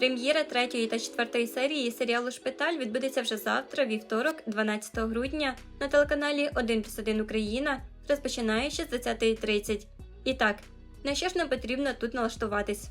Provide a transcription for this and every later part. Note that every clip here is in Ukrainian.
Прем'єра третьої та четвертої серії серіалу Шпиталь відбудеться вже завтра, вівторок, 12 грудня, на телеканалі 1 плюс 1 Україна, розпочинаючи з 20.30. І так, на що ж нам потрібно тут налаштуватись?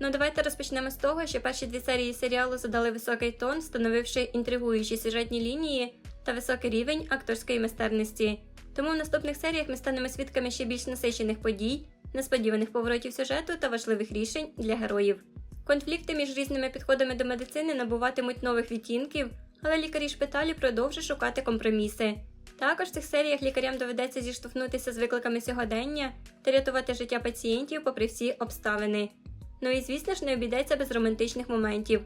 Ну давайте розпочнемо з того, що перші дві серії серіалу задали високий тон, встановивши інтригуючі сюжетні лінії та високий рівень акторської майстерності. Тому в наступних серіях ми станемо свідками ще більш насичених подій, несподіваних поворотів сюжету та важливих рішень для героїв. Конфлікти між різними підходами до медицини набуватимуть нових відтінків, але лікарі шпиталі продовжують шукати компроміси. Також в цих серіях лікарям доведеться зіштовхнутися з викликами сьогодення та рятувати життя пацієнтів попри всі обставини. Ну і звісно ж не обійдеться без романтичних моментів.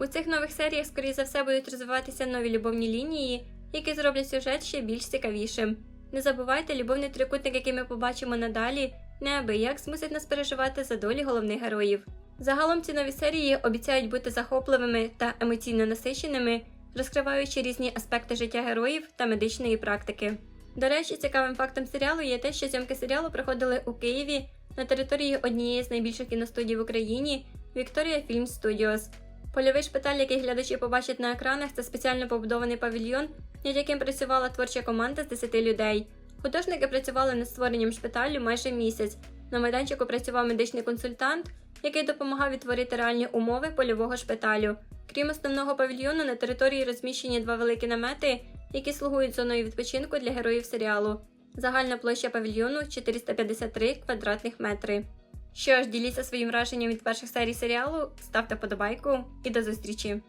У цих нових серіях, скоріше за все, будуть розвиватися нові любовні лінії, які зроблять сюжет ще більш цікавішим. Не забувайте, любовний трикутник, який ми побачимо надалі, неабияк змусить нас переживати за долі головних героїв. Загалом ці нові серії обіцяють бути захопливими та емоційно насиченими, розкриваючи різні аспекти життя героїв та медичної практики. До речі, цікавим фактом серіалу є те, що зйомки серіалу проходили у Києві на території однієї з найбільших кіностудій в Україні Victoria Film Studios. Польовий шпиталь, який глядачі побачать на екранах, це спеціально побудований павільйон, над яким працювала творча команда з 10 людей. Художники працювали над створенням шпиталю майже місяць. На майданчику працював медичний консультант, який допомагав відтворити реальні умови польового шпиталю. Крім основного павільйону, на території розміщені два великі намети, які слугують зоною відпочинку для героїв серіалу. Загальна площа павільйону 453 квадратних метри. Що ж, діліться своїм враженням від перших серій серіалу, ставте подобайку і до зустрічі!